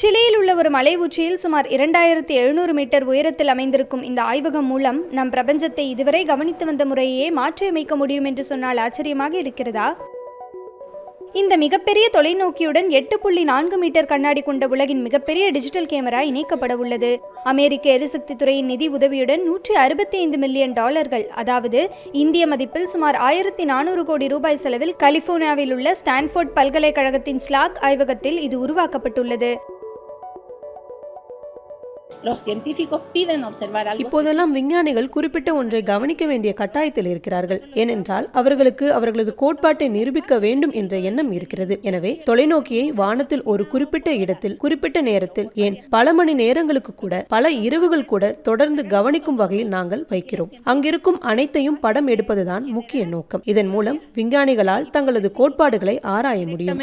சிலியில் உள்ள ஒரு மலை உச்சியில் சுமார் இரண்டாயிரத்தி எழுநூறு மீட்டர் உயரத்தில் அமைந்திருக்கும் இந்த ஆய்வகம் மூலம் நம் பிரபஞ்சத்தை இதுவரை கவனித்து வந்த முறையே மாற்றியமைக்க முடியும் என்று சொன்னால் ஆச்சரியமாக இருக்கிறதா? இந்த மிகப்பெரிய தொலைநோக்கியுடன் எட்டு புள்ளி நான்கு மீட்டர் கண்ணாடி கொண்ட உலகின் மிகப்பெரிய டிஜிட்டல் கேமரா இணைக்கப்பட உள்ளது. அமெரிக்க எரிசக்தி துறையின் நிதி உதவியுடன் நூற்றி அறுபத்தி ஐந்து மில்லியன் டாலர்கள் அதாவது இந்திய மதிப்பில் சுமார் ஆயிரத்தி நானூறு கோடி ரூபாய் செலவில் கலிபோர்னியாவில் உள்ள ஸ்டான்ஃபோர்ட் பல்கலைக்கழகத்தின் ஸ்லாக் ஆய்வகத்தில் இது உருவாக்கப்பட்டுள்ளது. இப்போதெல்லாம் விஞ்ஞானிகள் குறிப்பிட்ட ஒன்றை கவனிக்க வேண்டிய கட்டாயத்தில் இருக்கிறார்கள். ஏனென்றால் அவர்களுக்கு அவர்களது கோட்பாட்டை நிரூபிக்க வேண்டும் என்ற எண்ணம் இருக்கிறது. எனவே தொலைநோக்கியை வானத்தில் ஒரு குறிப்பிட்ட இடத்தில் குறிப்பிட்ட நேரத்தில் ஏன் பல மணி நேரங்களுக்கு கூட பல இரவுகள் கூட தொடர்ந்து கவனிக்கும் வகையில் நாங்கள் வைக்கிறோம். அங்கிருக்கும் அனைத்தையும் படம் எடுப்பதுதான் முக்கிய நோக்கம். இதன் மூலம் விஞ்ஞானிகளால் தங்களது கோட்பாடுகளை ஆராய முடியும்.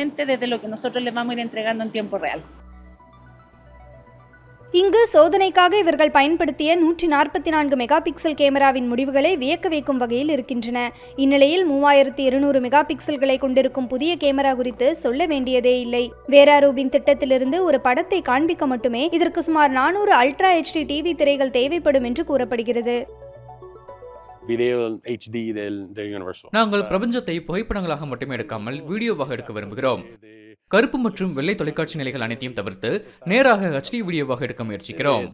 இங்கு சோதனைக்காக இவர்கள் பயன்படுத்திய நூற்றி நாற்பத்தி நான்கு மெகா பிக்சல் கேமராவின் முடிவுகளை வியக்க வைக்கும் வகையில் இருக்கின்றன. இந்நிலையில் மூவாயிரத்தி இருநூறு மெகா பிக்சல்களை கொண்டிருக்கும் புதிய கேமரா குறித்து சொல்ல வேண்டியதே இல்லை. வேராரூபின் திட்டத்திலிருந்து ஒரு படத்தை காண்பிக்க மட்டுமே இதற்கு சுமார் நானூறு அல்ட்ரா ஹெச்டி டிவி திரைகள் தேவைப்படும் என்று கூறப்படுகிறது. நாங்கள் பிரபஞ்சத்தை புகைப்படங்களாக மட்டுமே எடுக்காமல் வீடியோவாக எடுக்க விரும்புகிறோம். கருப்பு மற்றும் வெள்ளை தொலைக்காட்சி நிலைகள் அனைத்தையும் தவிர்த்து நேராக ஹெச்டி வீடியோவாக எடுக்க முயற்சிக்கிறோம்.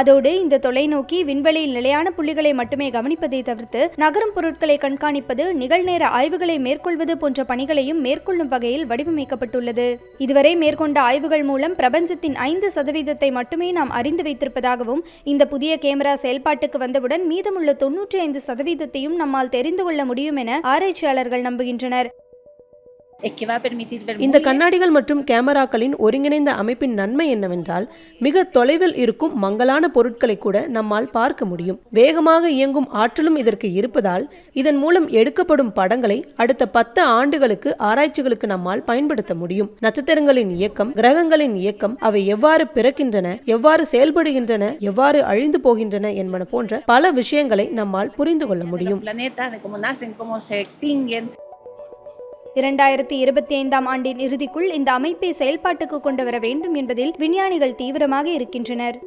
அதோடு இந்த தொலைநோக்கி விண்வெளியில் நிலையான புள்ளிகளை மட்டுமே கவனிப்பதை தவிர்த்து நகரும் பொருட்களை கண்காணிப்பது நிகழ்நேர ஆய்வுகளை மேற்கொள்வது போன்ற பணிகளையும் மேற்கொள்ளும் வகையில் வடிவமைக்கப்பட்டுள்ளது. இதுவரை மேற்கொண்ட ஆய்வுகள் மூலம் பிரபஞ்சத்தின் ஐந்து சதவீதத்தை மட்டுமே நாம் அறிந்து வைத்திருப்பதாகவும் இந்த புதிய கேமரா செயல்பாட்டுக்கு வந்தவுடன் மீதமுள்ள தொன்னூற்றி ஐந்து சதவீதத்தையும் நம்மால் தெரிந்து கொள்ள முடியும் என ஆராய்ச்சியாளர்கள் நம்புகின்றனர். இந்த கண்ணாடிகள் மற்றும் கேமராக்களின் ஒருங்கிணைந்த அமைப்பின் நன்மை என்னவென்றால் மிக தொலைவில் இருக்கும் மங்கலான பொருட்களை கூட நம்மால் பார்க்க முடியும். வேகமாக இயங்கும் ஆற்றலும் இதற்கு இருப்பதால் இதன் மூலம் எடுக்கப்படும் படங்களை அடுத்த பத்து ஆண்டுகளுக்கு ஆராய்ச்சிகளுக்கு நம்மால் பயன்படுத்த முடியும். நட்சத்திரங்களின் இயக்கம் கிரகங்களின் இயக்கம் அவை எவ்வாறு பிறக்கின்றன எவ்வாறு செயல்படுகின்றன எவ்வாறு அழிந்து போகின்றன என்பன போன்ற பல விஷயங்களை நம்மால் புரிந்து கொள்ள முடியும். இரண்டாயிரத்தி இருபத்தி ஐந்தாம் ஆண்டின் இறுதிக்குள் இந்த அமைப்பை செயல்பாட்டுக்கு கொண்டு வர வேண்டும் என்பதில் விஞ்ஞானிகள் தீவிரமாக இருக்கின்றனர்.